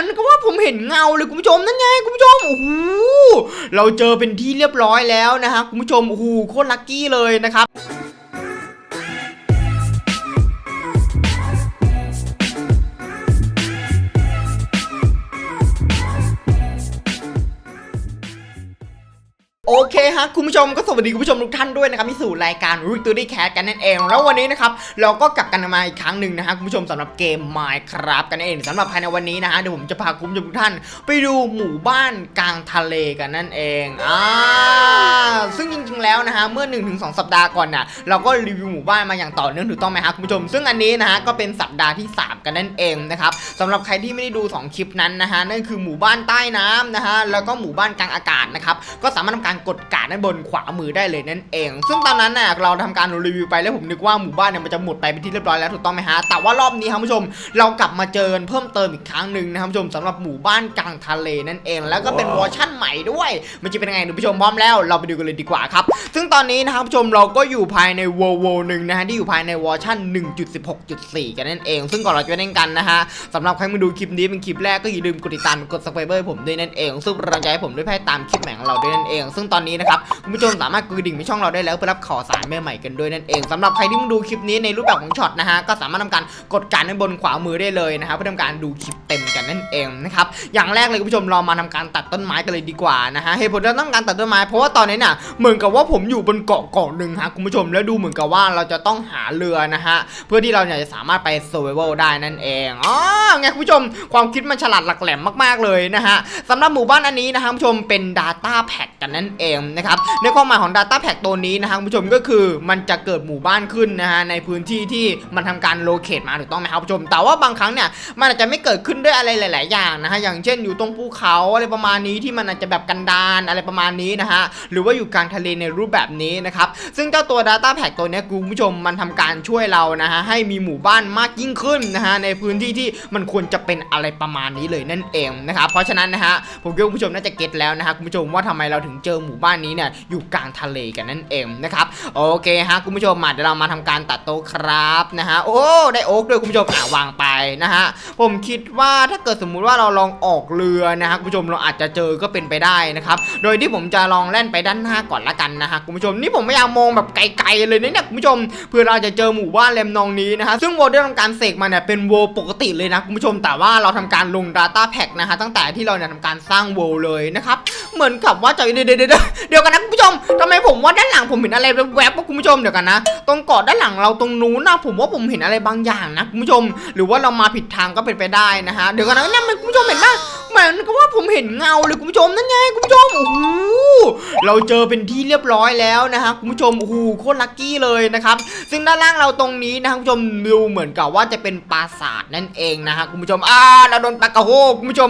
อนก็ว่าผมเห็นเงาเลยคุณผู้ชมนั่นไงคุณผู้ชมโอ้โหเราเจอเป็นที่เรียบร้อยแล้วนะฮะคุณผู้ชมโอ้โหโคตรลัคกี้เลยนะครับ ฮะคุณผู้ชมก็สวัสดีคุณผู้ชมทุกท่านด้วยนะครับที่สู่รายการ r i c t o r y Cat กันนั่นเอง แล้ววันนี้นะครับเราก็กลับกันมาอีกครั้งหนึ่งนะฮะคุณผู้ชมสำหรับเกม Minecraft กันนั่นเองสำหรับภายในวันนี้นะฮะเดี๋ยวผมจะพาคุณผู้ชมทุกท่าน ไปดูหมู่บ้านกลางทะเลกันนั่นเองอ่าซึ่งจริงๆแล้วนะฮะเมื่อ 1-2 สัปดาห์ก่อนน่ะเราก็รีวิวหมู่บ้านมาอย่างต่อเนื่องถูกต้องไหมฮะคุณผู้ชม ซึ่งอันนี้นะฮะก็เป็นสัปดาห์ที่ 3 กันนั่นเองนะครับสำหรับใครที่ไม่ได้ดู 2 คลิปนั้นนะฮะนั่นคือหมู่บ้านใต้น้ำนะฮะแล้วก็หมู่บ้านกลางอากาศนะครับก็สามารถทำการกดการ์ดด้านบนขวามือได้เลยนั่นเอง ซึ่งตอนนั้นน่ะเราทำการรีวิวไปแล้วผมนึกว่าหมู่บ้านเนี่ยมันจะหมดไปเป็นที่เรียบร้อยแล้วถูกต้องไหมฮะแต่ว่ารอบนี้ครับผู้ชมเรากลับมาเจอเพิ่มเติมอีกครั้งหนึ่งนะครับผู้ชมสำหรับหมู่บ้านกลางทะเลนั่นเอง แล้วก็เป็นเวอร์ชั่นใหม่ด้วย มันจะเป็นยังไงคุณผู้ชมพร้อมแล้วเราไปดูกันเลยดีกว่าครับ ซึ่งตอนนี้นะครับผู้ชมเราก็อยู่ภายในเวอร์โวหนึ่งนะฮะที่อยู่ภายในเวอร์ชัน1.16.4 กันนั่นเองซึ่งก่อนเราจะไปเล่นกันนะฮะสำหรับใครมาดูคลิปนี้เป็นคลิปแรกก็อย่าลืมกดติดตามกด subscribe ให้ผมด้วยนั่นเอง ซึ่งเราจะให้ผมด้วยให้ตามคลิปใหม่ของเราด้วยนั่นเอง ซึ่งตอนนี้นะครับคุณผู้ชมสามารถกดดิ่งไปช่องเราได้แล้วเพื่อรับข่าวสารใหม่ๆกันด้วยนั่นเองสำหรับใครที่มาดูคลิปนี้ในรูปแบบของช็อตนะฮะก็สามารถทำการกดการด้านบนขวามือได้เลยนะครับเพื่อทำการดูคลิปเต็มกันนั่นเองนะครับอย่างแรกเลยคุณผู้ชมเรามาทำการตัดต้นไม้กันเลยดีกว่านะฮะเหตุผลที่เราต้องการตัดต้นไม้เพราะว่าตอนนี้น่ะเหมือนกับว่าผมอยู่บนเกาะเกาะหนึ่งฮะคุณผู้ชมแล้วดูเหมือนกับว่าเราจะต้องหาเรือนะฮะเพื่อที่เราเนี่ยจะสามารถไป survival ได้นั่นเองอ๋อไงคุณผู้ชมความคิดมันฉลาดหลักแหลมมากๆเลยนะฮะสำหรับหมู่บ้านอันนี้นะฮะคุณผู้ชมเป็น Data p a c กันนั่นเองนะครับในความหมายของ Data Pack ตัวนี้นะฮะคุณผู้ชมก็คือมันจะเกิดหมู่บ้านขึ้นนะฮะในพื้นที่ที่มันทำการโลเคตมาถูกต้องไหมครับคุณผู้ชม แต่ว่าบางครั้งเนี่ยมันอาจจะไม่เกิดขึ้นด้วยอะไรหลาย ๆ อย่างนะฮะอย่างเช่นอยู่ตรงภูเขาอะไรประมาณนี้ที่มันอาจจะแบบกันดารอะไรประมาณนี้นะฮะหรือว่าอยู่กลางทะเลในรูปแบบนี้นะครับซึ่งเจ้าตัว Data Pack ตัวนี้คุณผู้ชมมันทำการช่วยเรานะฮะให้มีหมู่บ้านมากยิ่งขึ้นนะฮะในพื้นที่ที่มันควรจะเป็นอะไรประมาณนี้เลยนั่นเองนะครับเพราะฉะนั้นนะฮะผมคิดว่าคุณผู้ชมน่าจะเก็ตแล้วนะฮะคุณผู้ชมว่าทำไมเราถึงเจอหมู่บ้านนี้เนี่ยอยู่กลางทะเลกันนั่นเองนะครับโอเคฮะคุณผู้ชมมาเดี๋ยวเรามาทำการตัดโต๊ะครับนะฮะโอ้ได้โอ๊กด้วยคุณผู้ชมอะวางไปนะฮะผมคิดว่าถ้าเกิดสมมุติว่าเราลองออกเรือนะฮะคุณผู้ชมเราอาจจะเจอก็เป็นไปได้นะครับโดยที่ผมจะลองแล่นไปด้านหน้าก่อนละกันนะฮะคุณผู้ชมนี่ผมพยายามมองแบบไกลๆเลยนะเนี่ยคุณผู้ชมเพื่อเราจะเจอหมู่บ้านเลมนองนี้นะฮะซึ่งโวได้ทำการเสกมาเนี่ยเป็นโวปกติเลยนะคุณผู้ชมแต่ว่าเราทำการลง Data Pack นะฮะตั้งแต่ที่เราเนี่ยทำการสร้างโวเลยนะครับเหมือนกับว่าจะเดี๋ยวเดี๋ยวเดี๋ยวกันนะคุณผู้ชมทำไมผมว่าด้านหลังผมเห็นอะไรแวบๆว่าคุณผู้ชมเดี๋ยวกันนะ ตรงเกาะด้านหลังเราตรงนู้นนะผมว่าผมเห็นอะไรบางอย่างนะคุณผู้ชม หรือว่าเรามาผิดทางก็เป็นไปได้นะฮะเดี๋ยวกันนะเนี่ยมันคุณผู้ชมเห็นปะ เหมือนกับว่าผมเห็นเงาเลยคุณผู้ชมนั่นไงคุณผู้ชมโอ้โหเราเจอเป็นที่เรียบร้อยแล้วนะฮะคุณผู้ชมโอ้โหโคตรลัคกี้เลยนะครับซึ่งด้านล่างเราตรงนี้นะคุณผู้ชมดูเหมือนกับว่าจะเป็นปราสาทนั่นเองนะฮะคุณผู้ชมอ่าเราโดนปลากระโฮกคุณผู้ชม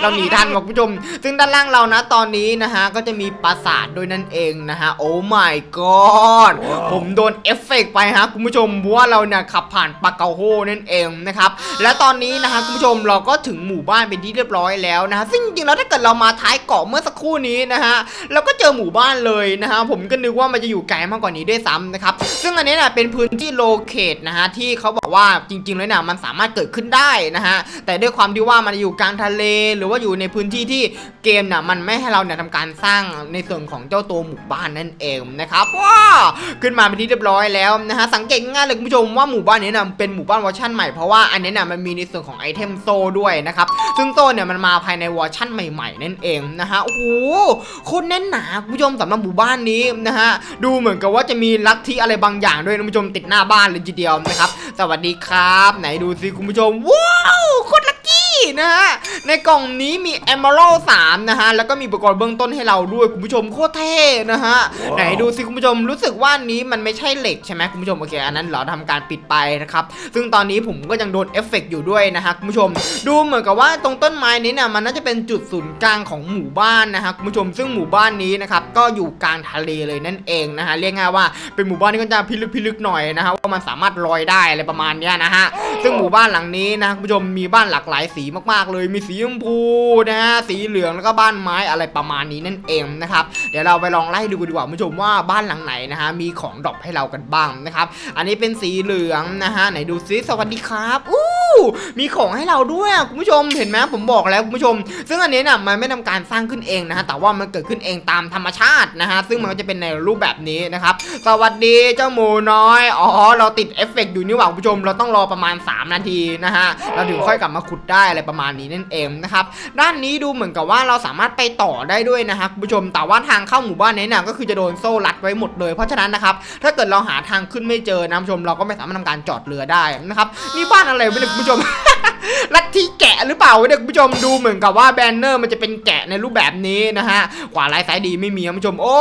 เราหนีทันว่ะคุณผู้ชม ซึ่งด้านล่างเรานะตอนนี้นะฮะก็จะมีปราสาทด้วยนั่นเองนะฮะโอ้ my god ผมโดนเอฟเฟกต์ไปฮะคุณผู้ชมเพราะว่าเราเนี่ยขับผ่านปากเกาโฮนั่นเองนะครับและตอนนี้นะฮะคุณผู้ชมเราก็ถึงหมู่บ้านเป็นที่เรียบร้อยแล้วนะฮะซึ่งจริงๆแล้วถ้าเกิดเรามาท้ายเกาะเมื่อสักครู่นี้นะฮะเราก็เจอหมู่บ้านเลยนะฮะผมก็นึกว่ามันจะอยู่ไกลมากกว่านี้ด้วยซ้ำนะครับซึ่งอันนี้นี่ยเป็นพื้นที่โลเคตนะฮะที่เขาบอกว่าจริงๆแล้วนี่ยมันสามารถเกิดขึ้นได้นะฮะแต่ด้วยความที่ว่ามันอยู่กลางทะเล หรือว่าอยู่ในพื้นที่ที่เกมนี่ยมันไม่ให้เราเนี่ยทำการสร้างในส่วนของเจ้าตัวหมู่บ้านนั่นเองนะครับว้าขึ้นมาเป็นที่เรียบร้อยแล้วนะฮะสังเกตง่ายเลยคุณผู้ชมว่าหมู่บ้านนี้นะเป็นหมู่บ้านเวอร์ชันใหม่เพราะว่าอันนี้นี่ยมันมีในส่วนของไอเทมโซด้วยนะครับซึ่งโซเนี่ยมันมาภายในเวอร์ชันใหม่ๆนั่นเองนะฮะโอ้โหโคตรแน่นหนาคุณผู้ชมสำหรับหมู่บ้านนี้นะฮะดูเหมือนกับว่าจะมีลัทธิอะไรบางอย่างด้วยคุณผู้ชมติดหน้าบ้านเลยทีเดียวนะครับ สวัสดีครับ ไหนดูสิคุณผู้ชมว้าวโค นะฮะ ในกล่องนี้มี Emerald 3นะฮะ แล้วก็มีอุปกรณ์เบื้องต้นให้เราด้วยคุณผู้ชมโคตรเท่นะฮะ ไหนดูสิคุณผู้ชมรู้สึกว่าอันนี้มันไม่ใช่เหล็กใช่ไหมคุณผู้ชมโอเคอันนั้นเราทำการปิดไปนะครับซึ่งตอนนี้ผมก็ยังโดนเอฟเฟกต์อยู่ด้วยนะฮะคุณผู้ชม ดูเหมือนกับว่าตรงต้นไม้นี้เนี่ยมันน่าจะเป็นจุดศูนย์กลางของหมู่บ้านนะฮะคุณผู้ชมซึ่งหมู่บ้านนี้นะครับก็อยู่กลางทะเลเลยนั่นเองนะฮะเรียกง่ายว่าเป็นหมู่บ้านที่ก็จะพิลึกพิลึกหน่อยนะฮะว่ามันสามารถลอยได้อะไรประมาณเนี้ยนะฮะซึ่งหมู่บ้านหลังนี้นะคุณผู้ชมมีบ้านหลากหลายสีมากๆ เลยมีสีชมพูนะฮะสีเหลืองแล้วก็บ้านไม้อะไรประมาณนี้นั่นเองนะครับเดี๋ยวเราไปลองไล่ดูดีกว่าผู้ชมว่าบ้านหลังไหนนะฮะมีของดรอปให้เรากันบ้างนะครับ อันนี้เป็นสีเหลืองนะฮะไหนดูซิสวัสดีครับอู้ มีของให้เราด้วยอะคุณผู้ชมเห็นไหมผมบอกแล้วคุณผู้ชม ซึ่งอันนี้น่ะมันไม่ทำการสร้างขึ้นเองนะฮะแต่ว่ามันเกิดขึ้นเองตามธรรมชาตินะฮะซึ่งมันก็จะเป็นในรูปแบบนี้นะครับสวัสดีเจ้าหมูน้อยอ๋อเราติดเอฟเฟกต์อยู่นี่หว่าคุณผู้ชม เราต้องรอประมาณ 3 นาทีนะฮะเราถึงค่อยกลับมาขุดได้อะไรประมาณนี้นั่นเองนะครับด้านนี้ดูเหมือนกับว่าเราสามารถไปต่อได้ด้วยนะฮะคุณผู้ชมแต่ว่าทางเข้าหมู่บ้านนี้น่ะก็คือจะโดนโซ่รัดไว้หมดเลยเพราะฉะนั้นนะครับถ้าเกิดเราหาทางขึ้นไม่เจอนะคุณผู้ชมเราก็ไม่สามารถทำการจอดเรือได้นะครับนี่บ้านอะไรวะเนี่ยคุณผู้ชม ลัทธิแกะหรือเปล่าเนี่ยคุณผู้ชมดูเหมือนกับว่าแบนเนอร์มันจะเป็นแกะในรูปแบบนี้นะฮะขวาร้ายซ้ายดีไม่มีคุณผู้ชม โอ้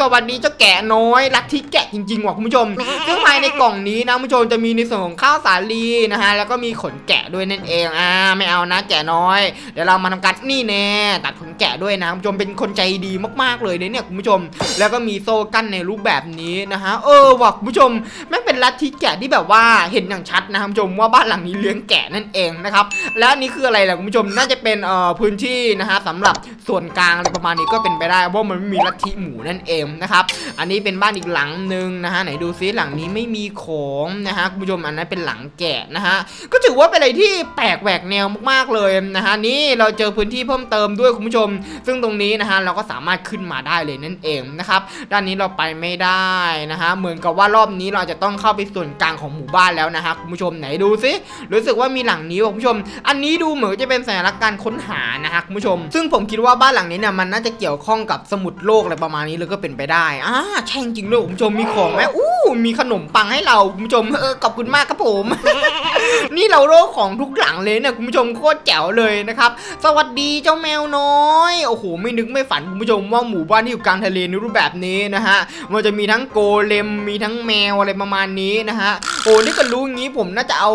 สวัสดีเจ้าแกะน้อยลัทธิแกะจริงๆว่ะคุณผู้ชมซึ่งภายในกล่องนี้นะคุณผู้ชมจะมีในส่วนของข้าวสาลีนะฮะแล้วก็มีขนแกะด้วยนั่นเองอ่าไม่เอานะแกะน้อยเดี๋ยวเรามาทำการนี่แน่ตัดขนแกะด้วยนะคุณผู้ชมเป็นคนใจดีมากๆเลยเนี่ยคุณผู้ชม แล้วก็มีโซ่กั้นในรูปแบบนี้นะฮะเออว่ะคุณผู้ชมแม่งเป็นลัทธิแกะที่แบบว่าเห็นอย่างชัดนะคุณผู้ชมว่าบ้านหลังนี้เลี้ยงแกะนั่นเองนะครับ แล้วนี้คืออะไรล่ะคุณผู้ชมน่าจะเป็นเอ่อพื้นที่นะฮะสำหรับส่วนกลางอะไรประมาณนี้ก็เป็นไปได้เพรามันไม่มีลัทธิหมูนั่นเองนะครับอันนี้เป็นบ้านอีกหลังหนึ่งนะฮะไหนดูซิหลังนี้ไม่มีของนะฮะคุณผู้ชมอันนั้นเป็นหลังแกะนะฮะก็ถือว่าเป็นอะไรที่แปลกแหวกแนวมากๆเลยนะฮะนี่เราเจอพื้นที่เพิ่มเติมด้วยคุณผู้ชม ซึ่งตรงนี้นะฮะเราก็สามารถขึ้นมาได้เลยนั่นเองนะครับด้านนี้เราไปไม่ได้นะฮะเหมือนกับว่ารอบนี้เราจะต้องเข้าไปส่วนกลางของหมู่บ้านแล้วนะฮะคุณผู้ชมไหนดูซิรูู้้สึกว่ามีหลังนี้ว่ะคุณผู้ชม อันนี้ดูเหมือนจะเป็นสัญลักษณ์การค้นหานะฮะคุณผู้ชม ซึ่งผมคิดว่าบ้านหลังนี้เนี่ยมันน่าจะเกี่ยวข้องกับสมุดโลกอะไรประมาณนี้เลยก็เป็นไปได้อ่าใช่จริงด้วยคุณผู้ชมมีของไหมอู้มีขนมปังให้เราคุณผู้ชมเออขอบคุณมากครับผม นี่เราโลกของทุกหลังเลยเนี่ยคุณผู้ชมโคตรแจ๋วเลยนะครับสวัสดีเจ้าแมวน้อยโอ้โหไม่นึกไม่ฝันคุณผู้ชมว่าหมู่บ้านที่อยู่กลางทะเลในรูปแบบนี้นะฮะมันจะมีทั้งโกเลมมีทั้งแมวอะไรประมาณนี้นะฮะโอ้นี่ก็รู้งี้ผมน่าจะเอา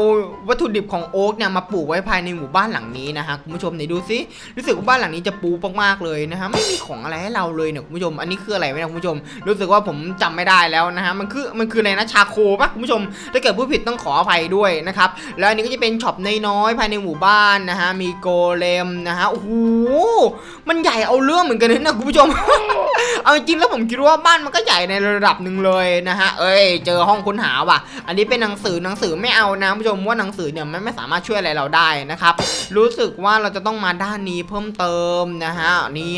วัตถุดิบของโอ๊กเนี่ยมาปลูกไว้ภายในหมู่บ้านหลังนี้นะฮะคุณผู้ชมไหนดูซิรู้สึกว่าบ้านหลังนี้จะปูมากๆเลยนะฮะไม่มีของอะไรให้เราเลยเนี่ยคุณผู้ชม อันนี้คืออะไรไหมนะคุณผู้ชม รู้สึกว่าผมจำไม่ได้แล้วนะฮะมันคือมันคืออะไรนะชาโคปะคุณผู้ชม ถ้าเกิดผู้ผิดต้องขออภัยด้วยนะครับแล้วอันนี้ก็จะเป็นช็อปน้อยๆภายในหมู่บ้านนะฮะมีโกเลมนะฮะโอ้โหมันใหญ่เอาเรื่องเหมือนกันนะคุณผู้ชมเอาจริงแล้วผมคิดว่าบ้านมันก็ใหญ่ในระดับหนึ่งเลยนะฮะเอ้ย เจอห้องค้นหาว่ะ อันนี้เป็นหนังสือหนังสือไม่เอานะคุณผู้ชมว่าหนังสือเนี่ยมันไม่สามารถช่วยอะไรเราได้นะครับ รู้สึกว่าเราจะต้องมาด้านนี้เพิ่มเติมนะฮะนี่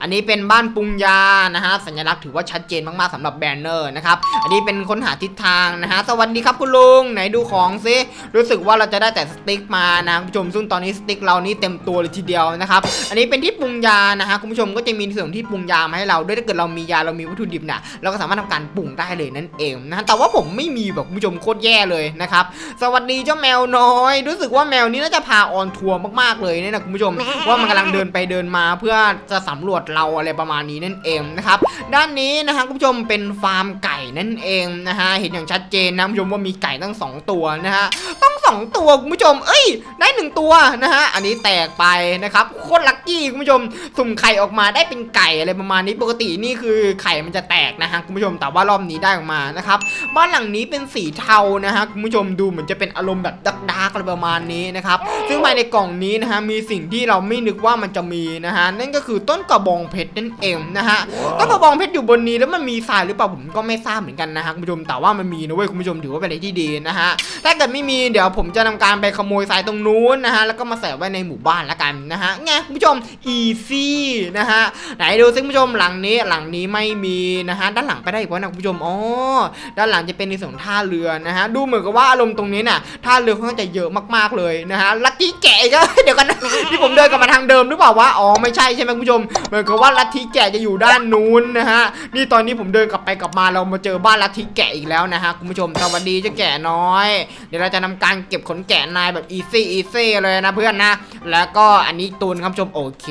อันนี้เป็นบ้านปรุงยานะฮะสัญลักษณ์ถือว่าชัดเจนมากๆสำหรับแบนเนอร์นะครับอันนี้เป็นค้นหาทิศทางนะฮะสวัสดีครับคุณลุงไหนดูของซิรู้สึกว่าเราจะได้แต่สติ๊กมานะคุณผู้ชมซึ่งตอนนี้สติ๊กเรานี่เต็มตัวเลยทีเดียวนะครับอันนี้เป็นที่ปรุงยานะฮะคุณผู้ชมก็จะมีส่วนที่ปรุงยามาให้เราด้วยถ้าเกิดเรามียาเรามีวัตถุดิบเนี่ยเราก็สามารถทำการปรุงได้เลยนั่นเองนะฮะแต่ว่าผมไม่มีแบบคุณผู้ชมโคตรแย่เลยนะครับสวัสดีเจ้าแมวน้อย รู้สึกว่าแมวนี้น่าจะพาออนทัวร์มากๆเลยเนี่ยนะคุณผู้ชม ว่ามันกำลังเดินไปเดินมาเพื่อจะสำรวจเราอะไรประมาณนี้นั่นเองนะครับ ด้านนี้นะฮะคุณผู้ชมเป็นฟาร์มไก่นั่นเองนะฮะเห็นอย่างชัดเจนนะคุณผู้ชมว่ามีไก่ตั้งสองตัวนะฮะต้อง สองตัวคุณผู้ชม เอ้ย ได้หนึ่งตัวนะฮะ อันนี้แตกไปนะครับ โคตรลัคกี้คุณผู้ชม สุ่มไข่ออกมาได้เป็นไก่อะไรประมาณนี้ ปกตินี่คือไข่มันจะแตกนะฮะคุณผู้ชม แต่ว่ารอบนี้ได้ออกมานะครับ บ้านหลังนี้เป็นสีเทานะฮะคุณผู้ชม ดูเหมือนจะเป็นอารมณ์แบบดักดาร์กอะไรประมาณนี้นะครับ ซึ่งภายในกล่องนี้นะฮะ มีสิ่งที่เราไม่นึกว่ามันจะมีนะฮะ นั่นก็คือต้นกระบองเพชรนั่นเองนะฮะ ต้นกระบองเพชรอยู่บนนี้แล้วมันมีทรายหรือเปล่าผมก็ไม่ทราบเหมือนกันนะฮะคุณผู้ชม แต่ว่ามันมีนะเว้ยคุณผู้ชมถือว่าเป็นอะไรที่ดีนะฮะ ถ้าเกิดไม่มีเดี๋ยวผมมจะทำการไปขโมยทรายตรงนู้นนะฮะแล้วก็มาใส่ไว้ในหมู่บ้านละกันนะฮะไงคุณผู้ชม easy นะฮะไหนดูซิคุณผู้ชมหลังนี้หลังนี้ไม่มีนะฮะด้านหลังไปได้อีกวะนะคุณผู้ชมอ๋อด้านหลังจะเป็นในส่วนท่าเรือนะฮะดูเหมือนกับว่าอารมณ์ตรงนี้น่ะท่าเรือค่อนข้างจะเยอะมากๆเลยนะฮะลัทธิแกะอีก็เดี๋ยวกันนะที่ผมเดินกลับมาทางเดิมหรือเปล่าวะอ๋อไม่ใช่ใช่ไหมคุณผู้ชมเหมือนกับว่าลัทธิแกะจะอยู่ด้านนู้นนะฮะนี่ตอนนี้ผมเดินกลับไปกลับมาเรามาเจอบ้านลัทธิแกะอีกแล้วนะฮะคุณผู้ชมสวัสดีเจ้าแกะน้อย เดี๋ยวเราจะทำการเก็บขนแกะนายแบบ easy easy เลยนะเพื่อนนะ แล้วก็อันนี้ตูนครับชมโอเค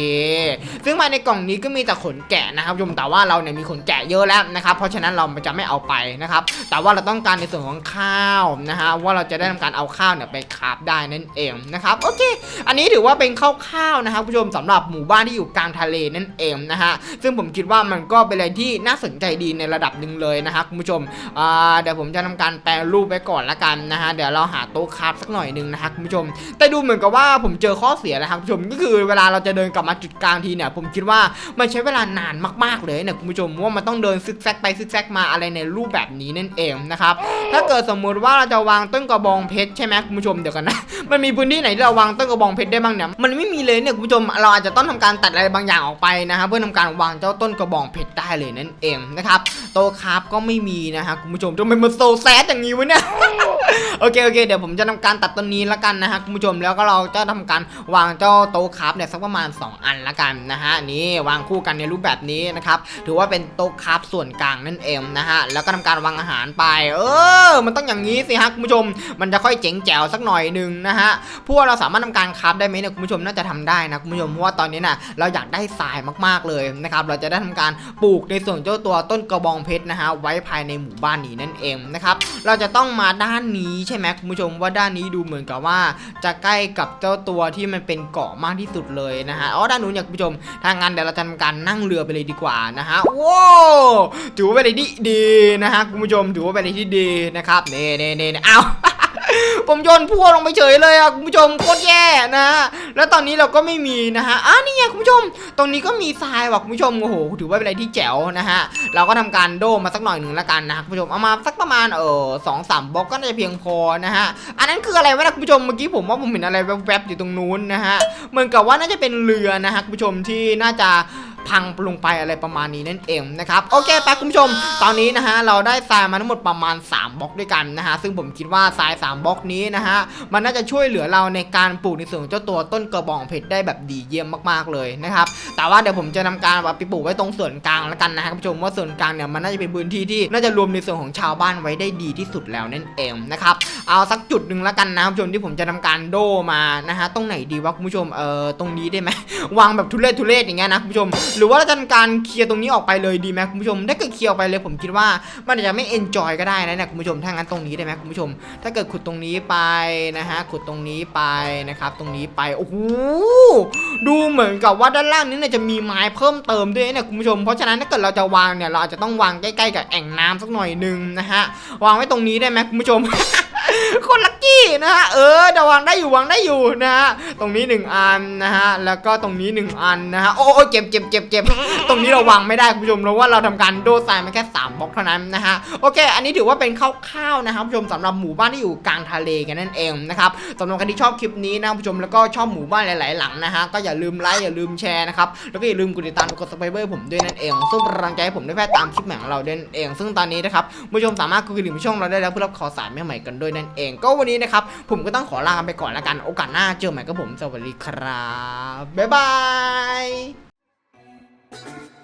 ซึ่งภายในกล่องนี้ก็มีแต่ขนแกะนะครับชมแต่ว่าเราเนี่ยมีขนแกะเยอะแล้วนะครับ เพราะฉะนั้นเราจะไม่เอาไปนะครับ แต่ว่าเราต้องการในส่วนของข้าวนะฮะว่าเราจะได้ทำการเอาข้าวเนี่ยไปคาฟได้นั่นเองนะครับโอเค อันนี้ถือว่าเป็นคร่าวๆนะครับผู้ชมสำหรับหมู่บ้านที่อยู่กลางทะเลนั่นเองนะฮะซึ่งผมคิดว่ามันก็เป็นอะไรที่น่าสนใจดีในระดับหนึ่งเลยนะครับคุณผู้ชมเดี๋ยวผมจะทำการแปลรูปไว้ก่อนละกันนะฮะเดี๋ยวเราหาโต๊ะคราฟสักหน่อยหนึ่งนะครับคุณผู้ชม แต่ดูเหมือนกับว่าผมเจอข้อเสียนะครับคุณผู้ชมก็คือเวลาเราจะเดินกลับมาจุดกลางทีเนี่ย ผมคิดว่ามันใช้เวลานานมากๆเลยเนี่ยคุณผู้ชมว่ามันต้องเดินซิกแซกไปซิกแซกมาอะไรในรูปแบบนี้นั่นเองนะครับถ้าเกิดสมมุติว่าเราจะวางต้นกระบองเพชรใช่ไหมคุณผู้ชมเดี๋ยวกันนะมันมีพื้นที่ไหนที่เราวางต้นกระบองเพชรได้บ้างเนี่ยมันไม่มีเลยเนี่ยคุณผู้ชมเราอาจจะต้องทำการตัดอะไรบางอย่างออกไปนะฮะเพื่อทำการวางเจ้าต้นกระบองเพชรได้เลยนั่นเองนะครับโตะคราฟก็ไม่มีนะฮะคุณผู้ชมทำไมมันโซแซดอย่างนี้วะเนี่ยโอเคโอเคเดี๋ยวผมจะทำการตัดต้นนี้ละกันนะฮะคุณผู้ชมแล้วก็เราจะทำการวางเจ้าโต๊ะคราฟเนี่ยสักประมาณ 2 อันละกันนะฮะนี่วางคู่กันในรูปแบบนี้นะครับถือว่าเป็นโต๊ะคราฟส่วนกลางนั่นเองนะฮะแล้วก็ทำการวางอาหารไป เออ มันต้องอย่างนี้สิฮะคุณผู้ชม มันจะค่อยเจ๋งแจ๋วสักหน่อยหนึ่งนะฮะพวกเราสามารถทำการคราฟได้ไหมเนี่ยคุณผู้ชมน่าจะทำได้นะคุณผู้ชมเพราะว่าตอนนี้น่ะเราอยากได้ทรายมากๆเลยนะครับเราจะได้ทำการปลูกในส่วนเจ้าตัวต้นกระบองเพชรนะฮะไว้ภายในหมู่บ้านนี้นั่นเองนะครับเราจะต้องมาด้านนี้ใช่ไหมคุณผู้ชมว่าด้านนี้ดูเหมือนกับว่า จะใกล้กับเจ้าตัวที่มันเป็นเกาะมากที่สุดเลยนะฮะอ๋อด้านนู้นเนี่ยคุณผู้ชมถ้างั้นเดี๋ยวเราจะทำการนั่งเรือไปเลยดีกว่านะฮะว้าวถือว่าเป็นอะไรที่ดีนะฮะคุณผู้ชมถือว่าเป็นอะไรที่ดีนะครับเน่เน่เน่เน่เอา ผมโยนพัวลงไปเฉยเลยอะคุณผู้ชมโคตรแย่นะฮะแล้วตอนนี้เราก็ไม่มีนะฮะอะนี่ไงคุณผู้ชม ตรงนี้ก็มีทรายว่ะคุณผู้ชมโอ้โหถือว่าเป็นอะไรที่แจ๋วนะฮะเราก็ทำการโดมาสักหน่อยหนึ่งละกันนะคุณผู้ชมเอามาสักประมาณเออสองสามบล็อกก็น่าจะเพียงพอนะฮะอันนั้นคืออะไรวะนะคุณผู้ชมเมื่อกี้ผมว่าผมเห็นอะไรแวบๆอยู่ตรงนู้นนะฮะเหมือนกับว่าน่าจะเป็นเรือนะฮะคุณผู้ชมที่น่าจะ พังลงไปอะไรประมาณนี้นั่นเองนะครับโอเคไปคุณผู้ชม ตอนนี้นะฮะเราได้ทรายมาทั้งหมดประมาณ 3บล็อกด้วยกันนะฮะซึ่งผมคิดว่าทราย 3บล็อกนี้นะฮะมันน่าจะช่วยเหลือเราในการปลูกในส่วนของเจ้าตัวต้นกระบองเพชรได้แบบดีเยี่ยมมากๆเลยนะครับแต่ว่าเดี๋ยวผมจะนำการไปปลูกไว้ตรงส่วนกลางแล้วกันนะฮะคุณผู้ชมว่าส่วนกลางเนี่ยมันน่าจะเป็นพื้นที่ที่น่าจะรวมในส่วนของชาวบ้านไว้ได้ดีที่สุดแล้วนั่นเองนะครับเอาสักจุดหนึ่งแล้วกันนะคุณผู้ชมที่ผมจะทำการโดมานะฮะตรงไหนดีวะคุณผู้ชมเออตรงนี้ได้ไหมวางแบบทุเรศทุเรศอย่างเงี้ยนะคุณผู้ชมหรือว่าเราจะการเคลียร์ตรงนี้ออกไปเลยดีไหมคุณผู้ชมถ้าเกิดเคลียร์ออกไปเลยผมคิดว่ามันอาจจะไม่เอนจอยก็ได้นะเนี่ยคุณผู้ชมถ้างั้นตรงนี้ได้ไหมคุณผู้ชม ถ้าเกิดขุดตรงนี้ไปนะฮะขุดตรงนี้ไปนะครับ ตรงนี้ไปโอ้โหดูเหมือนกับว่าด้านล่างนี้เนี่ยจะมีไม้เพิ่มเติมด้วยเนี่ยคุณผู้ชมเพราะฉะนั้นถ้าเกิดเราจะวางเนี่ยเราอาจจะต้องวางใกล้ๆกับแอ่งน้ำสักหน่อยหนึงนะฮะวางไว้ตรงนี้ได้ไหมคุณผู้ชมคนลักกี้นะฮะเออเดี๋ยวางได้อยู่วางได้อยู่นะฮะตรงนี้หนึ่งอันนะฮะแล้วก็ตรงนี้หนึ่งอันนะฮะโอ้โอ้เจ็บเจ็บเจ็บเจ็บตรงนี้เราวางไม่ได้คุณผู้ชมเพราะว่าเราทำการโดดทรายมาแค่3บล็อกเท่านั้นนะฮะโอเค อันนี้ถือว่าเป็นคร่าวๆนะครับผู้ชมสำหรับหมู่บ้านที่อยู่กลางทะเลกันนั่นเองนะครับสำหรับใครที่ชอบคลิปนี้นะคุณผู้ชมแล้วก็ชอบหมู่บ้านหลายๆหลังนะฮะก็อย่าลืมไลค์อย่าลืมแชร์นะครับแล้วก็อย่าลืมกดติดตามกดซับสไครต์ผมด้วยนั่นเอง ซึ่งเป็นกำลังใจให้ผมได้แพร่ตามคลิปใหม่ของเราด้วยนั่นเอง ซึ่งตอนนี้นะครับคุณผู้ชมสามารถกดกระดิ่งช่องเราได้แล้วเพื่อรับข่าวสารใหม่ๆกันด้วยนั่นเอง ก็วันนี้นะครับผมก็ต้องขอลาไปก่อนแล้วกันโอกาสหน้าเจอใหม่กับผมสวัสดีครับบ๊ายบาย Thank you.